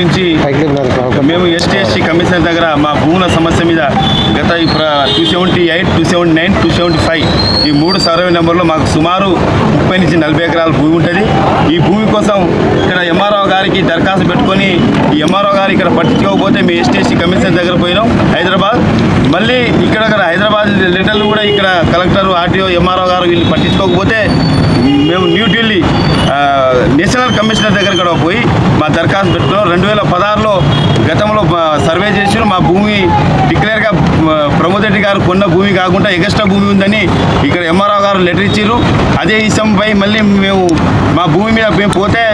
నుంచి మేము ST ST commissioner దగ్గర మా భూముల సమస్య మీద గత two seventy eight two seventy nine two seventy five ఈ మూడు సర్వే నెంబర్లో మాకు సుమారు ముప్పై నుంచి నలభై ఎకరాల భూమి ఉంటుంది. ఈ భూమి కోసం ఇక్కడ ఎంఆర్ఓ గారికి దరఖాస్తు పెట్టుకొని ఈ ఎంఆర్ఓ గారు ఇక్కడ పట్టించుకోకపోతే మేము ఎస్టీ ఎస్టీ కమిషనర్ దగ్గర పోయినాం హైదరాబాద్. మళ్ళీ ఇక్కడ ఇక్కడ హైదరాబాద్ లెటర్లు కూడా ఇక్కడ కలెక్టర్ ఆర్టీఓ ఎంఆర్ఓ గారు వీళ్ళు పట్టించుకోకపోతే మేము న్యూఢిల్లీ ఆ, నేషనల్ కమిషనర్ దగ్గర కూడా పోయి మా దరఖాస్తు పెట్టుకున్నాం రెండు వేల పదహారులో గతంలో సర్వే చేసిన మా భూమి డిక్లేర్గా ప్రమోద్ రెడ్డి గారు కొన్న భూమి కాకుండా ఎగస్ట్రా భూమి ఉందని ఇక్కడ ఎంఆర్ఓ గారు లెటర్ ఇచ్చారు అదే ఇష్టంపై మళ్ళీ మేము మా భూమి మీద మేము పోతే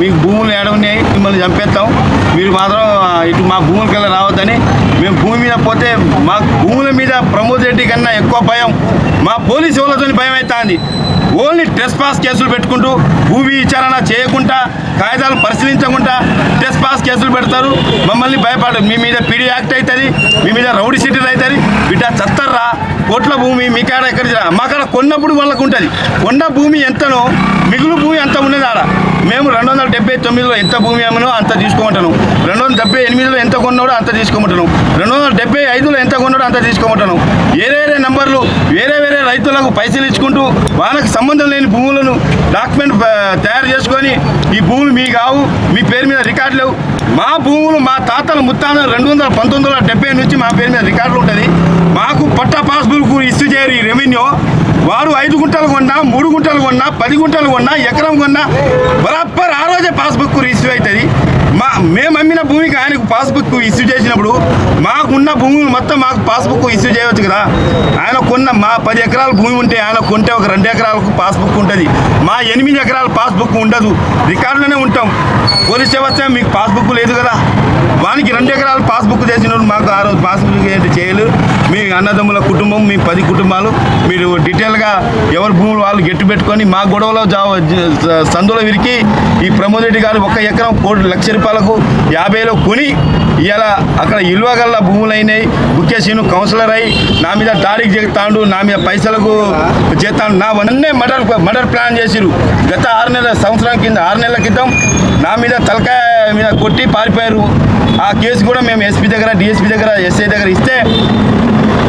మీకు భూములు ఏడవున్నాయి మిమ్మల్ని చంపేస్తాం. మీరు మాత్రం ఇటు మా భూములకి వెళ్ళి రావద్దని మేము భూమి మీద పోతే మా భూముల మీద ప్రమోద్ రెడ్డి కన్నా ఎక్కువ భయం మా పోలీసు వాళ్ళతో భయం అవుతుంది ఓన్లీ టెస్ట్ పాస్ కేసులు పెట్టుకుంటూ భూమి విచారణ చేయకుండా కాగితాలు పరిశీలించకుండా టెస్ట్ పాస్ కేసులు పెడతారు. మమ్మల్ని భయపడరు. మీ మీద పీడీ యాక్ట్ అవుతుంది మీ మీద రౌడీ సిటీలు అవుతుంది బిడ్డ చత్తర్రా. కోట్ల భూమి మీ కాడ ఎక్కడ మా కాడ కొన్నప్పుడు వాళ్ళకు ఉంటుంది. కొన్న భూమి ఎంతనో మిగులు భూమి అంత ఉన్నది ఆడ. మేము రెండు వందల డెబ్బై తొమ్మిదిలో ఎంత భూమి అమ్మనో అంత తీసుకోమంటాను రెండు వందల డెబ్బై ఎనిమిదిలో ఎంత కొన్నాడో అంత తీసుకోమంటాను రెండు వందల డెబ్బై ఐదులో ఎంత కొన్నాడో అంత తీసుకోమంటాను ఏరే నెంబర్లు రైతులకు పైసలు ఇచ్చుకుంటూ వాళ్ళకి సంబంధం లేని భూములను డాక్యుమెంట్ తయారు చేసుకొని ఈ భూములు మీ కావు మీ పేరు మీద రికార్డు లేవు. మా భూములు మా తాతల ముత్తాన రెండు వందల పంతొమ్మిది వందల డెబ్బై నుంచి మా పేరు మీద రికార్డులు ఉంటుంది. మాకు పట్టా పాస్బుక్ ఇష్యూ చేయరు ఈ రెవెన్యూ. వారు ఐదు గుంటలు కొన్నా మూడు గుంటలు కొన్నా పది గుంటలు కొన్నా ఎకరం కొన్నా బరాబర్ ఆ రోజే పాస్బుక్ ఇష్యూ అవుతుంది. మా మేము అమ్మిన భూమికి ఆయనకు పాస్బుక్ ఇష్యూ చేసినప్పుడు మాకున్న భూములు మొత్తం మాకు పాస్బుక్ ఇష్యూ చేయవచ్చు కదా. ఆయన కొన్న మా పది ఎకరాల భూమి ఉంటే ఆయన కొంటే ఒక రెండు ఎకరాలకు పాస్బుక్ ఉంటుంది. మా ఎనిమిది ఎకరాల పాస్బుక్ ఉండదు. రికార్డులోనే ఉంటాం. పోలీస్ వస్తే మీకు పాస్బుక్ లేదు కదా. వానికి రెండు ఎకరాలు పాస్బుక్ చేసిన మాకు ఆ రోజు పాస్బుక్ ఏంటి చేయలేదు. మీ అన్నదమ్ముల కుటుంబం మీ పది కుటుంబాలు మీరు డీటెయిల్గా ఎవరి భూములు వాళ్ళు గెట్టు పెట్టుకొని మా గొడవలో సందులో విరికి ఈ ప్రమోద్ రెడ్డి గారు ఒక ఎకరం కోటి లక్ష రూపాయలకు యాభైలో కొని ఇవాళ అక్కడ ఇల్వగల్ల భూములైనాయి. ముఖ్య సీను కౌన్సిలర్ అయి నా మీద దాడికి చేస్తాడు నా మీద పైసలకు చేస్తాడు నా వన్నే మర్డర్ మర్డర్ ప్లాన్ చేసిరు గత ఆరు నెలల సంవత్సరం కింద ఆరు నెలల క్రితం నా మీద తలకాయ మీద కొట్టి పారిపోయారు. ఆ కేసు కూడా మేము ఎస్పీ దగ్గర డిఎస్పీ దగ్గర ఎస్ఐ దగ్గర ఇస్తే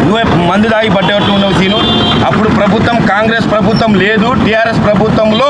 నువ్వే మందు దాగి పట్టేట్టు ఉన్నావు సీను. అప్పుడు ప్రభుత్వం కాంగ్రెస్ ప్రభుత్వం లేదు టీఆర్ఎస్ ప్రభుత్వంలో